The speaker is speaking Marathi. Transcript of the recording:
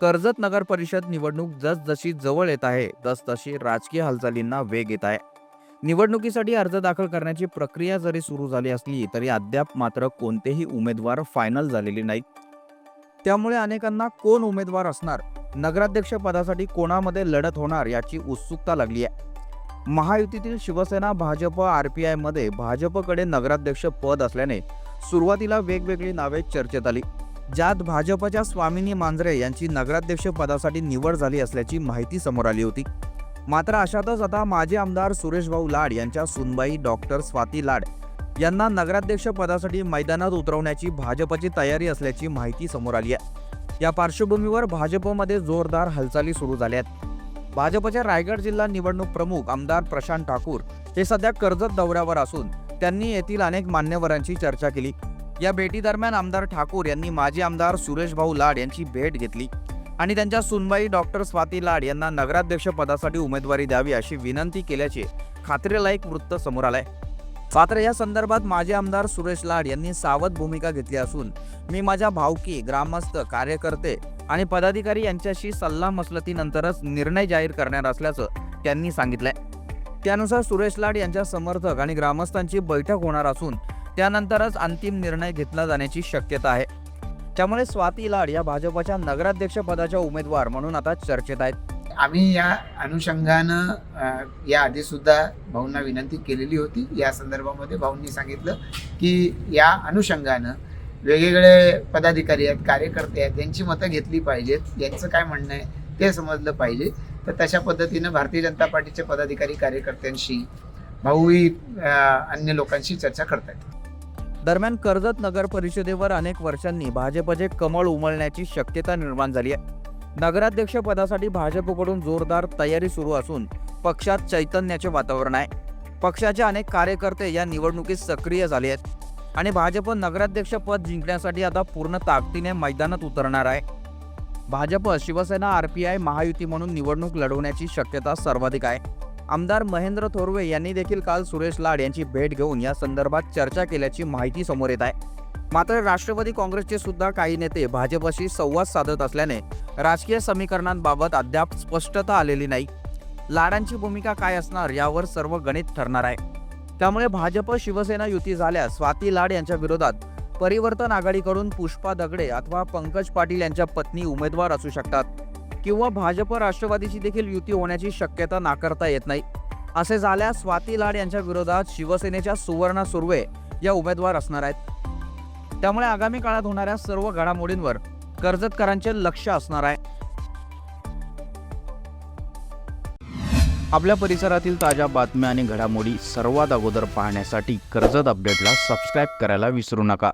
कर्जत नगर परिषद निवडणूक जसजशी जवळ येत आहे तसतशी राजकीय हालचालींना वेग येत आहे. निवडणुकीसाठी अर्ज दाखल करण्याची प्रक्रिया जरी सुरू झाली असली तरी अद्याप मात्र कोणतेही उमेदवार फायनल झालेले नाहीत. त्यामुळे अनेकांना कोण उमेदवार असणार? नगराध्यक्ष पदासाठी कोणामध्ये लढत होणार याची उत्सुकता लागली आहे. महायुतीतील शिवसेना भाजप आर पी आयमध्ये भाजपकडे नगराध्यक्ष पद असल्याने सुरुवातीला वेगवेगळी नावे चर्चेत आली. ज्यात भाजपच्या स्वामिनी मांजरे यांची नगराध्यक्ष पदासाठी निवड झाली असल्याची माहिती समोर आली होती. मात्र अशातच आता माजी आमदार सुरेशभाऊ लाड यांच्या सुनबाई डॉक्टर स्वाती लाड यांना नगराध्यक्ष पदासाठी मैदानात उतरवण्याची भाजपची तयारी असल्याची माहिती समोर आली आहे. या पार्श्वभूमीवर भाजपमध्ये जोरदार हालचाली सुरू झाल्या आहेत भाजपचे रायगड जिल्हा निवडणूक प्रमुख आमदार प्रशांत ठाकूर हे सध्या कर्जत दौऱ्यावर असून त्यांनी येथील अनेक मान्यवरांची चर्चा केली. या भेटीदरम्यान आमदार ठाकूर यांनी माजी आमदार सुरेश भाऊ लाड यांची भेट घेतली आणि त्यांच्या सुनबाई डॉक्टर स्वाती लाड यांना नगराध्यक्ष पदासाठी उमेदवारी द्यावी अशी विनंती केल्याचे खात्रीलायक वृत्त समोर आलंय. मात्र या संदर्भात माजी आमदार सुरेश लाड यांनी सावध भूमिका घेतली असून मी माझ्या भावकी ग्रामस्थ कार्यकर्ते आणि पदाधिकारी यांच्याशी सल्लामसलतीनंतरच निर्णय जाहीर करणार असल्याचं त्यांनी सांगितलंय. त्यानुसार सुरेश लाड यांच्या समर्थक आणि ग्रामस्थांची बैठक होणार असून त्यानंतरच अंतिम निर्णय घेतला जाण्याची शक्यता आहे. त्यामुळे स्वाती लाड या भाजपच्या नगराध्यक्ष पदाच्या उमेदवार म्हणून आता चर्चेत आहेत. आम्ही या अनुषंगानं या आधी सुद्धा भाऊंना विनंती केलेली होती. या संदर्भामध्ये भाऊंनी सांगितलं की या अनुषंगानं वेगवेगळे पदाधिकारी आहेत कार्यकर्ते आहेत यांची मतं घेतली पाहिजेत. यांचं काय म्हणणं आहे ते समजलं पाहिजे. तर तशा पद्धतीनं भारतीय जनता पार्टीचे पदाधिकारी कार्यकर्त्यांशी भाऊही अन्य लोकांशी चर्चा करतायत. दरम्यान कर्जत नगर परिषदेवर अनेक वर्षांनी भाजपचे कमळ उमलण्याची शक्यता निर्माण झाली आहे. नगराध्यक्ष पदासाठी भाजपकडून जोरदार तयारी सुरू असून पक्षात चैतन्याचे वातावरण आहे. पक्षाचे अनेक कार्यकर्ते या निवडणुकीत सक्रिय झाले आहेत आणि भाजप नगराध्यक्ष पद जिंकण्यासाठी आता पूर्ण ताकदीने मैदानात उतरणार आहे. Bhajap Shiv Sena R P I महायुती म्हणून निवडणूक लढवण्याची शक्यता सर्वाधिक आहे. आमदार महेंद्र थोरवे यांनी देखील काल सुरेश लाड यांची भेट घेऊन या संदर्भात चर्चा केल्याची माहिती समोर येत आहे. मात्र राष्ट्रवादी काँग्रेसचे सुद्धा काही नेते भाजपशी संवाद साधत असल्याने राजकीय समीकरणांबाबत अद्याप स्पष्टता आलेली नाही. लाडांची भूमिका काय असणार यावर सर्व गणित ठरणार आहे. त्यामुळे भाजप शिवसेना युती झाल्यास स्वाती लाड यांच्या विरोधात परिवर्तन आघाडीकडून पुष्पा दगडे अथवा पंकज पाटील यांच्या पत्नी उमेदवार असू शकतात. किंवा भाजप राष्ट्रवादीची देखील युती होण्याची शक्यता नाकारता येत नाही. असे झाल्यास स्वाती लाड यांच्या विरोधात शिवसेनेच्या सुवर्णा सुर्वे या उमेदवार असणार आहेत. त्यामुळे आगामी काळात होणाऱ्या सर्व घडामोडींवर कर्जतकरांचे लक्ष असणार आहे. आपल्या परिसरातील ताज्या बातम्या आणि घडामोडी सर्वात अगोदर पाहण्यासाठी कर्जत अपडेटला सबस्क्राईब करायला विसरू नका.